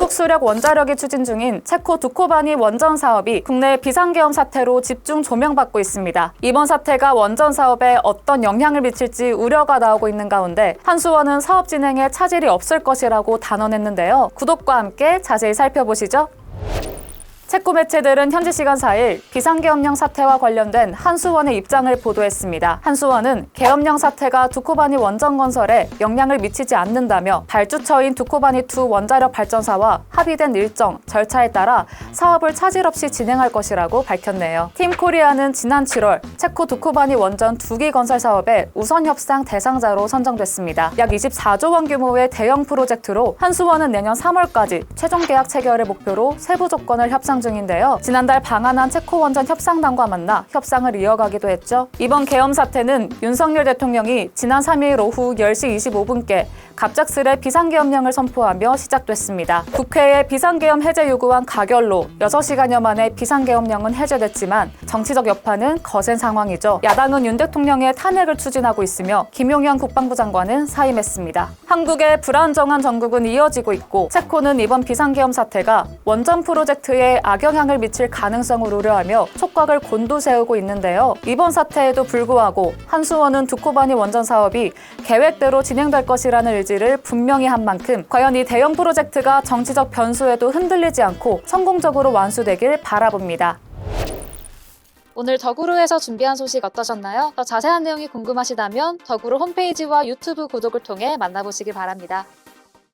한국 수력 원자력이 추진 중인 체코 두코바니 원전 사업이 국내 비상계엄 사태로 집중 조명받고 있습니다. 이번 사태가 원전 사업에 어떤 영향을 미칠지 우려가 나오고 있는 가운데 한수원은 사업 진행에 차질이 없을 것이라고 단언했는데요. 구독과 함께 자세히 살펴보시죠. 체코 매체들은 현지 시간 4일 비상계엄령 사태와 관련된 한수원의 입장을 보도했습니다. 한수원은 계엄령 사태가 두코바니 원전 건설에 영향을 미치지 않는다며 발주처인 두코바니2 원자력 발전사와 합의된 일정, 절차에 따라 사업을 차질 없이 진행할 것이라고 밝혔네요. 팀 코리아는 지난 7월 체코 두코바니 원전 2기 건설 사업의 우선 협상 대상자로 선정됐습니다. 약 24조 원 규모의 대형 프로젝트로 한수원은 내년 3월까지 최종 계약 체결을 목표로 세부 조건을 협상 중인데요. 지난달 방한한 체코 원전 협상단과 만나 협상을 이어가기도 했죠. 이번 계엄 사태는 윤석열 대통령이 지난 3일 오후 10시 25분께 갑작스레 비상계엄령을 선포하며 시작됐습니다. 국회에 비상계엄 해제 요구안 가결로 6시간여 만에 비상계엄령은 해제됐지만 정치적 여파는 거센 상황이죠. 야당은 윤 대통령의 탄핵을 추진하고 있으며 김용현 국방부 장관은 사임했습니다. 한국의 불안정한 전국은 이어지고 있고 체코는 이번 비상계엄 사태가 원전 프로젝트에 악영향을 미칠 가능성을 우려하며 촉각을 곤두세우고 있는데요. 이번 사태에도 불구하고 한수원은 두코바니 원전 사업이 계획대로 진행될 것이라는 의지를 분명히 한 만큼 과연 이 대형 프로젝트가 정치적 변수에도 흔들리지 않고 성공적으로 완수되길 바라봅니다. 오늘 덕우루에서 준비한 소식 어떠셨나요? 더 자세한 내용이 궁금하시다면 덕우루 홈페이지와 유튜브 구독을 통해 만나보시기 바랍니다.